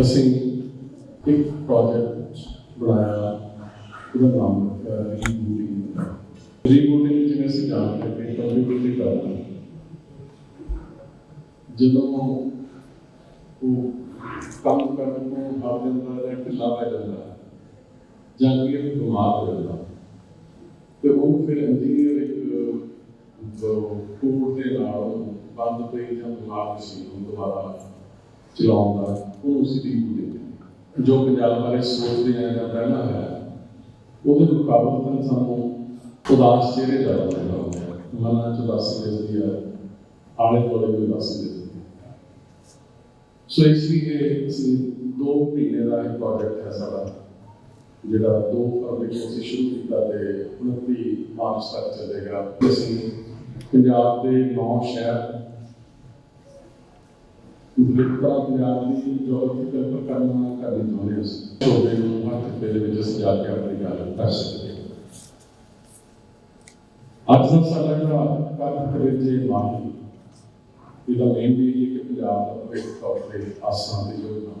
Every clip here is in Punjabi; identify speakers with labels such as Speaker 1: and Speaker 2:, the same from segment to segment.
Speaker 1: ਅਸੀਂ ਇੱਕ ਪ੍ਰੋਜੈਕਟ ਬਣਾਇਆ ਉਹਦਾ ਨਾਮ ਰੀਬੂਟਿੰਗ। ਰੀਬੂਟਿੰਗ ਜਿਵੇਂ ਅਸੀਂ ਜਾਣਦੇ ਹਾਂ ਕੰਪਿਊਟਰ ਕਰਦਾ ਜਦੋਂ ਉਹ ਕੰਮ ਕਰਨ ਤੋਂ ਹਟ ਜਾਂਦਾ ਜਾਂ ਢਿੱਲਾ ਪੈ ਜਾਂਦਾ ਜਾਂ ਕਿ ਇਹ ਬਿਮਾਰ ਹੋ ਜਾਂਦਾ ਤੇ ਉਹ ਫਿਰ ਇੰਜੀਨੀਅਰ ਇੱਕ ਕੋਡ ਦੇ ਨਾਲ ਬੰਦ ਪਈ ਜਾਂ ਬਿਮਾਰ ਸੀ ਉਹ ਦੁਬਾਰਾ ਚਲਾਉਣ ਦਾ ਉਹਨੂੰ ਸਿੱਧੀ ਦੇ ਜੋ ਪੰਜਾਬ ਬਾਰੇ ਸੋਚਦੇ ਆ ਜਾਂ ਪਹਿਲਾਂ ਹੈ, ਉਹਦੇ ਮੁਕਾਬਲੇ ਤਾਂ ਸਾਨੂੰ ਉਦਾਸ ਚਿਹਰੇ ਜ਼ਿਆਦਾ ਪੈਦਾ ਹੁੰਦੇ ਮਨਾਂ ਚ ਉਦਾਸੀ ਦਿਸਦੀ ਆ, ਆਲੇ ਦੁਆਲੇ ਵੀ ਉਦਾਸੀ ਦਿਸਦੀ ਆ। ਸੋ ਇਸ ਲਈ ਅਸੀਂ ਦੋ ਮਹੀਨੇ ਦਾ ਇਹ ਪ੍ਰੋਜੈਕਟ ਹੈ ਸਾਡਾ, ਜਿਹੜਾ 2 ਫਰਵਰੀ ਨੂੰ ਅਸੀਂ ਸ਼ੁਰੂ ਕੀਤਾ ਤੇ 29 ਮਾਰਚ ਤੱਕ ਚੱਲੇਗਾ। ਅਸੀਂ ਪੰਜਾਬ ਦੇ ਨੌ ਸ਼ਹਿਰ ਵਿਕਟਰਾ ਪੰਜਾਬ ਦੀ ਜੋਗ੍ਰਾਫੀਕਲ ਪ੍ਰਕਰਮ ਕਰਨੀ ਚਾਹੁੰਦੇ ਹਾਂ ਅਸੀਂ ਛੋਟੇ ਨੂੰ ਹੱਥ ਦੇ ਵਿੱਚ ਅਸੀਂ ਜਾ ਕੇ ਆਪਣੀ ਗੱਲ ਕਰ ਸਕਦੇ ਹਾਂ ਅੱਜ ਦਾ ਸਾਡਾ ਜਿਹੜਾ ਕੱਲ ਕਰੇ ਜੇ ਮਾਹੀ ਇਹਦਾ ਮੇਨ ਵੀ ਇਹ ਕਿ ਪੰਜਾਬ ਦਾ ਭਵਿੱਖ ਤੌਰ ਤੇ ਆਸਾਂ ਦੀ ਯੋਜਨਾ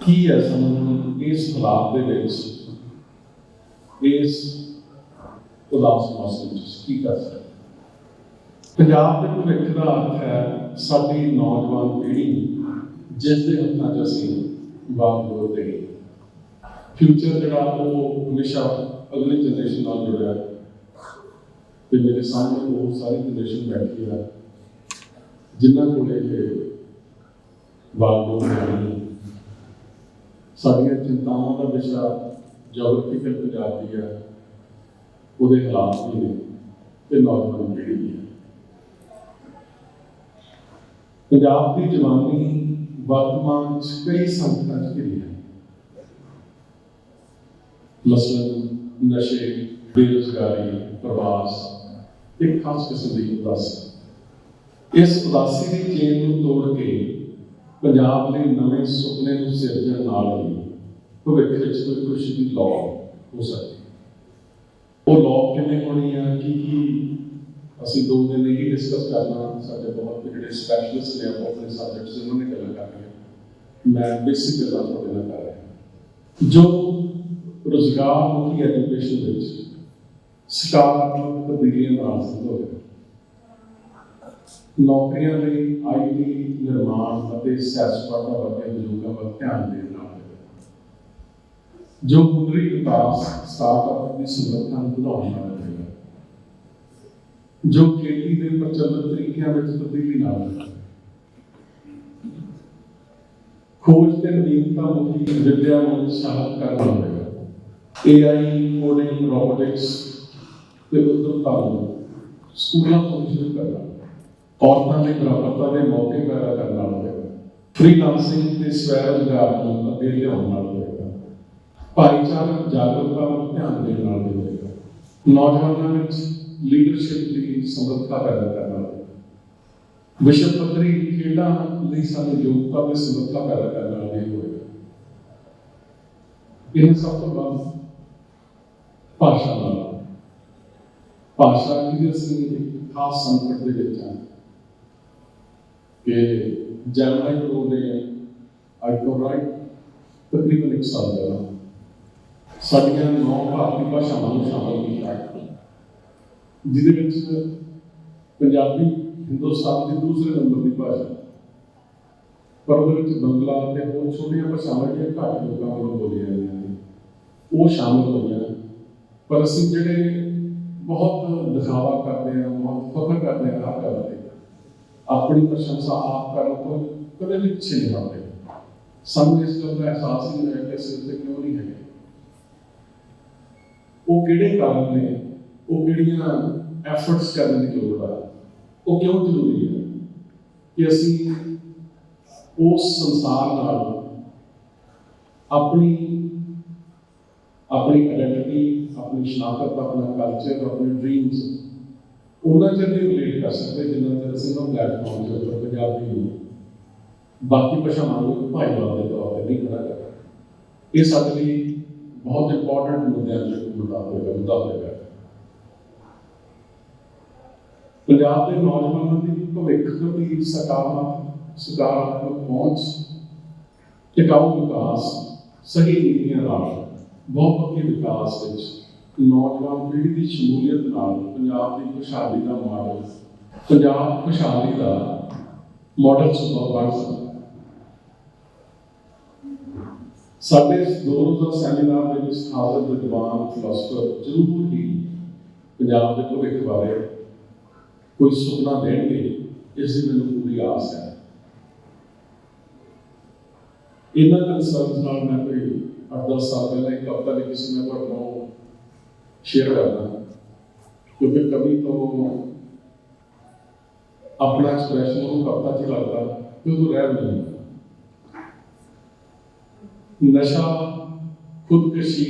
Speaker 1: ਕੀ ਹੈ ਸਾਨੂੰ ਇਸ ਹਾਲਾਤ ਦੇ ਵਿੱਚ ਇਸ ਉਦਾਸ ਮੌਸਮ ਵਿੱਚ ਕੀ ਕਰ ਸਕਦੇ ਪੰਜਾਬ ਦੇ ਭਵਿੱਖ ਦਾ ਅਰਥ ਹੈ ਸਾਡੀ ਨੌਜਵਾਨ ਪੀੜ੍ਹੀ ਜਿਸ ਦੇ ਹੱਥਾਂ 'ਚ ਅਸੀਂ ਵਾਗਡੋਰ ਦੇ ਫਿਊਚਰ ਜਿਹੜਾ ਉਹ ਹਮੇਸ਼ਾ ਅਗਲੀ ਜਨਰੇਸ਼ਨ ਨਾਲ ਜੁੜਿਆ ਹੈ। ਤੇ ਮੇਰੇ ਸਾਹਮਣੇ ਉਹ ਸਾਰੀ ਜਨਰੇਸ਼ਨ ਬੈਠੀ ਹੈ। ਜਿਨ੍ਹਾਂ ਕੋਲੇ ਇਹ ਵਾਗਡੋਰ ਨਹੀਂ ਸਾਡੀਆਂ ਚਿੰਤਾਵਾਂ ਦਾ ਵਿਸ਼ਾ ਜੀਓਗ੍ਰਾਫੀਕਲ ਪੰਜਾਬ ਦੀ ਹੈ। ਉਹਦੇ ਹਾਲਾਤ ਵੀ ਨੇ ਤੇ ਨੌਜਵਾਨ ਪੀੜ੍ਹੀ ਹੈ। ਪੰਜਾਬ ਦੀ ਜਵਾਨੀ ਵਰਤਮਾਨ ਚ ਕਈ ਸੰਕਟਾਂ ਚ ਘਿਰੀ ਹੈ ਮਸਲਨ ਨਸ਼ੇ ਬੇਰੁਜ਼ਗਾਰੀ ਪ੍ਰਵਾਸ ਇੱਕ ਖਾਸ ਕਿਸਮ ਦੀ ਉਦਾਸੀ ਇਸ ਉਦਾਸੀ ਦੀ ਚੇਨ ਨੂੰ ਤੋੜ ਕੇ ਪੰਜਾਬ ਲਈ ਨਵੇਂ ਸੁਪਨੇ ਨੂੰ ਸਿਰਜਣ ਨਾਲ ਹੀ ਭਵਿੱਖ ਵਿੱਚ ਕੋਈ ਖੁਸ਼ੀ ਦੀ ਲੌ ਹੋ ਸਕਦੀ ਹੈ। ਉਹ ਲੌ ਕਿਵੇਂ ਹੋਣੀ ਆ ਕੀ ਕੀ ਅਸੀਂ ਦੋ ਦਿਨ ਇਹ ਡਿਸਕਸ ਕਰਨਾ ਸਾਡੇ ਬਹੁਤ ਜਿਹੜੇ ਸਪੈਸ਼ਲਿਸਟ ਨੇ ਆਪੋ ਆਪਣੇ ਸਬਜੈਕਟਸ ਉਹਨਾਂ ਨੇ ਗੱਲਾਂ ਕਰਨੀਆਂ ਮੈਂ ਬੇਸਿਕ ਗੱਲਾਂ ਤੁਹਾਡੇ ਨਾਲ ਕਰ ਰਿਹਾ ਜੋ ਰੋਜ਼ਗਾਰ ਮੁਖੀ ਐਜੂਕੇਸ਼ਨ ਵਿੱਚ ਸਕਾਰਾਤਮਕ ਤਬਦੀਲੀਆਂ ਨਾਲ ਸੰਭਵ ਹੈ ਨੌਕਰੀਆਂ ਲਈ ਆਈਟੀ ਨਿਰਮਾਣ ਅਤੇ ਸੈਰ ਸਪਾਟਾ ਵਰਗੇ ਉਦਯੋਗਾਂ ਵੱਲ ਧਿਆਨ ਦੇਣ ਨਾਲ ਹੋਵੇਗਾ। ਜੋ ਹੁਨਰੀ ਵਿਕਾਸ ਸਟਾਰਟਅਪ ਦੀ ਸਮਰੱਥਾ ਨੂੰ ਵਧਾਉਣ ਨਾਲ ਹੋਵੇਗਾ ਜੋ ਖੇਤੀ ਦੇ ਪ੍ਰਚਲਿਤ ਤਰੀਕਿਆਂ ਵਿੱਚ ਤਬਦੀਲੀ ਨਾਲ ਹੋਵੇਗਾ ਖੋਜ ਤੇ ਨਵੀਨਤਾ ਮੁਖੀ ਵਿਦਿਆ ਨੂੰ ਉਤਸ਼ਾਹਿਤ ਕਰਨਾ ਹੋਵੇਗਾ AI ਕੋਡਿੰਗ ਰੋਬੋਟਿਕਸ ਤੇ ਉਦਯੋਗਤਾ ਨੂੰ ਸਕੂਲਾਂ ਤੋਂ ਸ਼ੁਰੂ ਕਰਨਾ ਔਰਤਾਂ ਲਈ ਬਰਾਬਰਤਾ ਦੇ ਮੌਕੇ ਪੈਦਾ ਕਰਨ ਨਾਲ ਹੋਵੇਗਾ ਫ੍ਰੀਲਾਂਸਿੰਗ ਤੇ ਸਵੈ ਰੋਜ਼ਗਾਰ ਨੂੰ ਅੱਗੇ ਲਿਆਉਣ ਨਾਲ ਹੋਵੇਗਾ ਭਾਈਚਾਰਕ ਜਾਗਰੂਕਤਾ ਵੱਲ ਧਿਆਨ ਦੇਣ ਨਾਲ ਵੀ ਹੋਵੇਗਾ ਨੌਜਵਾਨਾਂ ਵਿੱਚ ਲੀਡਰਸ਼ਿਪ ਦੀ ਸਮਰੱਥਾ ਪੈਦਾ ਕਰਨ। ਨਾਲ ਹੋਵੇਗਾ ਵਿਸ਼ਵ ਪੱਧਰੀ ਖੇਡਾਂ ਲਈ ਸਾਨੂੰ ਯੋਗਤਾ ਤੇ ਸਮਰੱਥਾ ਪੈਦਾ ਕਰਨ ਨਾਲ ਵੀ ਹੋਵੇਗਾ ਇਹ ਸਭ ਤੋਂ ਬਾਅਦ ਭਾਸ਼ਾ ਨਾਲ। ਭਾਸ਼ਾ ਦੀ ਅਸੀਂ ਇੱਕ ਖਾਸ ਸੰਕਟ ਦੇ ਵਿੱਚ ਹਾਂ। ਕਿ ਜਰਮਨੀ ਤੋਂ ਨੇ ਅੱਜ ਤੋਂ ਰਾਈਟ ਤਕਰੀਬਨ ਇੱਕ ਸਾਲ ਪਹਿਲਾਂ ਸਾਡੀਆਂ ਨੌ ਭਾਰਤੀ ਭਾਸ਼ਾਵਾਂ ਨੂੰ ਸ਼ਾਮਲ ਕੀਤਾ ਜਿਹਦੇ ਵਿੱਚ ਪੰਜਾਬੀ ਹਿੰਦੁਸਤਾਨ ਦੀ ਦੂਸਰੇ ਨੰਬਰ ਦੀ ਭਾਸ਼ਾ। ਪਰ ਉਹਦੇ ਵਿੱਚ ਬੰਗਲਾ ਤੇ ਹੋਰ ਛੋਟੀਆਂ ਭਾਸ਼ਾਵਾਂ ਜਿਹੜੀਆਂ ਘੱਟ ਲੋਕਾਂ ਵੱਲੋਂ ਬੋਲੀਆਂ ਜਾਂਦੀਆਂ ਨੇ, ਉਹ ਸ਼ਾਮਲ ਹੋਈਆਂ ਪਰ ਅਸੀਂ ਜਿਹੜੇ ਬਹੁਤ ਦਿਖਾਵਾ ਕਰਦੇ ਹਾਂ, ਬਹੁਤ ਫਖਰ ਕਰਦੇ ਹਾਂ ਹਰ ਗੱਲ ਤੇ ਆਪਣੀ ਪ੍ਰਸ਼ੰਸਾ ਆਪ ਕਰਨ ਤੋਂ ਕਦੇ ਵੀ ਪਿੱਛੇ ਨਹੀਂ ਹਟਦੇ। ਸਾਨੂੰ ਇਸ ਗੱਲ ਦਾ ਅਹਿਸਾਸ ਹੀ ਨਹੀਂ ਹੈ ਕਿ ਅਸੀਂ ਉੱਤੇ ਕਿਉਂ ਨਹੀਂ ਹੈਗੇ। ਉਹ ਕਿਹੜੇ ਕਾਰਨ ਨੇ ਉਹ ਕਿਹੜੀਆਂ ਐਫਰਟਸ ਕਰਨ ਦੀ ਲੋੜ ਆ? ਉਹ ਕਿਉਂ ਜ਼ਰੂਰੀ ਹੈ ਕਿ ਅਸੀਂ ਉਸ ਸੰਸਾਰ ਨਾਲ ਆਪਣੀ ਆਪਣੀ ਆਇਡੈਂਟੀਟੀ ਆਪਣੀ ਸ਼ਨਾਖਤ, ਆਪਣਾ ਕਲਚਰ ਆਪਣੇ ਡ੍ਰੀਮਸ ਉਹਨਾਂ 'ਚ ਵੀ ਰਿਲੇਟ ਕਰ ਸਕਦੇ, ਜਿੰਨਾ ਚਿਰ ਅਸੀਂ ਉਹਨਾਂ ਪਲੇਟਫਾਰਮ ਦੇ ਉੱਪਰ ਪੰਜਾਬੀ ਨੂੰ ਬਾਕੀ ਭਾਸ਼ਾਵਾਂ ਨੂੰ ਭਾਈਵਾਲ ਦੇ ਤੌਰ ਤੇ ਨਹੀਂ ਖੜਾ ਕਰਦਾ ਇਹ ਸਾਡੇ ਲਈ ਬਹੁਤ ਇੰਪੋਰਟੈਂਟ ਮੁੱਦਿਆਂ ਚ ਮੁੱਦਾ ਹੋਵੇਗਾ ਮੁੱਦਾ ਹੋਵੇਗਾ ਪੰਜਾਬ ਦੇ ਨੌਜਵਾਨਾਂ ਦੀ ਭਵਿੱਖ ਪ੍ਰਤੀ ਸਕਾਰਾਤਮਕ ਸਕਾਰਾਤਮਕ ਪਹੁੰਚ, ਟਿਕਾਊ ਵਿਕਾਸ, ਸਹੀ ਨੀਤੀਆਂ ਨਾਲ ਬਹੁਪੱਖੀ ਵਿਕਾਸ ਵਿੱਚ ਨੌਜਵਾਨ ਪੀੜ੍ਹੀ ਦੀ ਸ਼ਮੂਲੀਅਤ ਨਾਲ ਪੰਜਾਬ ਦੀ ਖੁਸ਼ਹਾਲੀ ਦਾ ਮਾਡਲ, ਪੰਜਾਬ ਖੁਸ਼ਹਾਲੀ ਦਾ ਮਾਡਲ ਸੂਬਾ ਬਣ ਸਕਦਾ ਸਾਡੇ ਇਸ ਦੋ ਰੋਜ਼ਾ ਸੈਮੀਨਾਰ ਦੇ ਵਿੱਚ ਹਾਜ਼ਰ ਵਿਦਵਾਨ ਫਿਲਾਸਫਰ ਜ਼ਰੂਰ ਹੀ ਪੰਜਾਬ ਦੇ ਭਵਿੱਖ ਬਾਰੇ ਕੋਈ ਸੁਪਨਾ ਦੇਣਗੇ ਇਸ ਦੀ ਮੈਨੂੰ ਪੂਰੀ ਆਸ ਹੈ ਇਹਨਾਂ ਕੰਸਰਟ ਨਾਲ ਮੈਂ ਕੋਈ 8-10 ਸਾਲ ਪਹਿਲਾਂ ਇੱਕ ਕਵਿਤਾ ਲਿਖੀ ਸੀ ਮੈਂ ਤੁਹਾਡੇ ਨਾਲ ਸ਼ੇਅਰ ਕਰਦਾ ਕਿਉਂਕਿ ਕਵੀ ਤੋਂ ਆਪਣਾ ਐਕਸਪ੍ਰੈਸ਼ਨ ਉਹ ਕਵਿਤਾ ਚ ਲੱਗਦਾ ਕਿ ਉਹ ਰਹਿ ਨਹੀਂ ਨਸ਼ਾ ਖੁਦਕੁਸ਼ੀ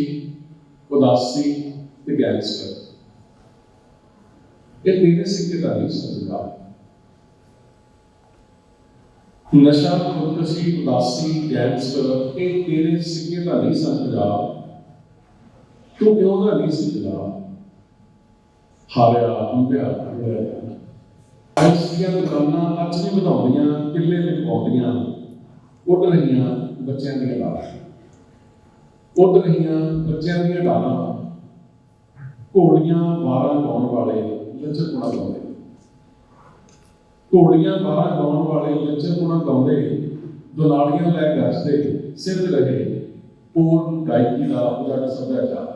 Speaker 1: ਉਦਾਸੀ ਤੇ ਗੈਂਗਸਟਰ ਇਹ ਤੇਰੇ ਸਿੱਕੇ ਦਾ ਨਹੀਂ ਸਮਝਦਾ ਨਸ਼ਾ, ਖੁਦਕੁਸ਼ੀ, ਉਦਾਸੀ, ਗੈਂਗਸਟਰ, ਇਹ ਤੇਰੇ ਸਿੱਕੇ ਦਾ ਨਹੀਂ ਸਮਝਦਾ ਤੂੰ ਕਿਉਂ ਦਾ ਨਹੀਂ ਸਮਝਦਾ ਹਾਰਿਆ ਅੰਬਿਆ ਹੋਇਆ ਐਸੀਆਂ ਦੁਕਾਨਾਂ ਅੱਜ ਵੀ ਵਧਾਉਂਦੀਆਂ, ਕਿੱਲੇ ਲਗਾਉਂਦੀਆਂ ਉੱਡ ਰਹੀਆਂ ਬੱਚਿਆਂ ਦੀਆਂ ਡਾਲਾਂ ਉੱਡ ਰਹੀਆਂ ਬੱਚਿਆਂ ਦੀਆਂ ਡਾਲਾਂ ਘੋੜੀਆਂ ਵਾਰਾਂ ਗਾਉਣ ਵਾਲੇ ਲੱਚਰਪੁਣਾ ਗਾਉਂਦੇ। ਘੋੜੀਆਂ ਬਾਰਾਂ ਗਾਉਣ ਵਾਲੇ ਲੱਚਰਪੁਣਾ ਗਾਉਂਦੇ ਦੁਨਾਲੀਆਂ ਲੈ ਗੱਜਦੇ ਸਿਰ ਰਹੇ ਪੂਰਨ ਗਾਇਕੀ ਦਾ ਉਜੜ ਸੱਭਿਆਚਾਰ।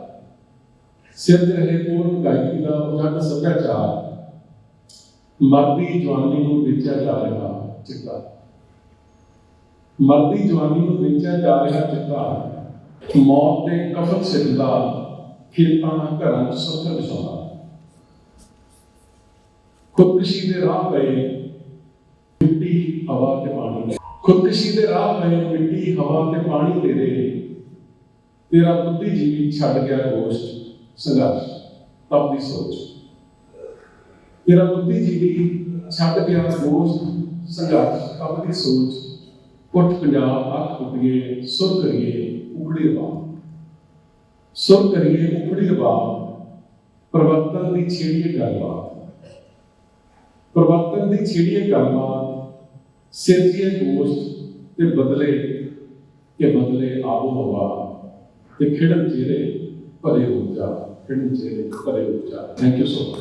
Speaker 1: ਸਿਰ ਰਹੇ ਪੂਰਨ ਗਾਇਕੀ ਦਾ ਉਜੜ ਸੱਭਿਆਚਾਰ। ਮਰਦੀ ਜਵਾਨੀ ਨੂੰ ਵੇਚਿਆ ਜਾ ਰਿਹਾ ਚਿੱਟਾ ਮਰਦੀ ਜਵਾਨੀ ਨੂੰ ਵੇਚਿਆ ਜਾ ਰਿਹਾ ਚਿੱਟਾ ਮੌਤ ਦੇ ਕਫਨ ਸਿੱਧਾ ਖੇਤਾਂ, ਘਰਾਂ ਚ ਸੁੱਥਰ ਖੁਦਕਸ਼ੀ ਦੇ ਰਾਹ ਪਏ ਮਿੱਟੀ, ਹਵਾ ਤੇ ਪਾਣੀ ਖੁਦਕੁਸ਼ੀ ਦੇ ਰਾਹ ਪਏ ਮਿੱਟੀ, ਹਵਾ ਤੇ ਪਾਣੀ ਦੇ ਤੇਰਾ ਬੁੱਧੀਜੀਵੀ ਛੱਡ ਗਿਆ ਗੋਸ਼ਟ, ਸੰਘਰਸ਼। ਤਪ ਦੀ ਸੋਚ। ਤੇਰਾ ਬੁੱਧੀਜੀਵੀ ਛੱਡ ਗਿਆ ਗੋਸ਼ਟ, ਸੰਘਰਸ਼। ਤਪ ਦੀ ਸੋਚ। ਉੱਠ ਪੰਜਾਬ, ਅੱਖ ਉੱਠੀਏ ਸੁਰ ਕਰੀਏ, ਉਖੜੀ ਰਵਾ ਸੁਰ ਕਰੀਏ, ਉਖੜੀ ਰਵਾ ਪ੍ਰਵਰਤਨ ਦੀ ਛੇੜੀਏ ਗੱਲਬਾਤ ਪ੍ਰਵਰਤਨ ਦੀ ਛੇੜੀਏ ਕਰਮਾ ਸਿਰਜੀਏ ਗੋਸ਼ਟ ਤੇ ਬਦਲੇ ਕਿ ਬਦਲੇ ਆਬੋ ਹਵਾ ਤੇ ਖਿੜਨ ਚਿਹਰੇ ਭਰੇ ਹੋ ਜਾ, ਖਿੜਨ ਚਿਹਰੇ ਭਰੇ ਹੋ ਜਾ। Thank you so much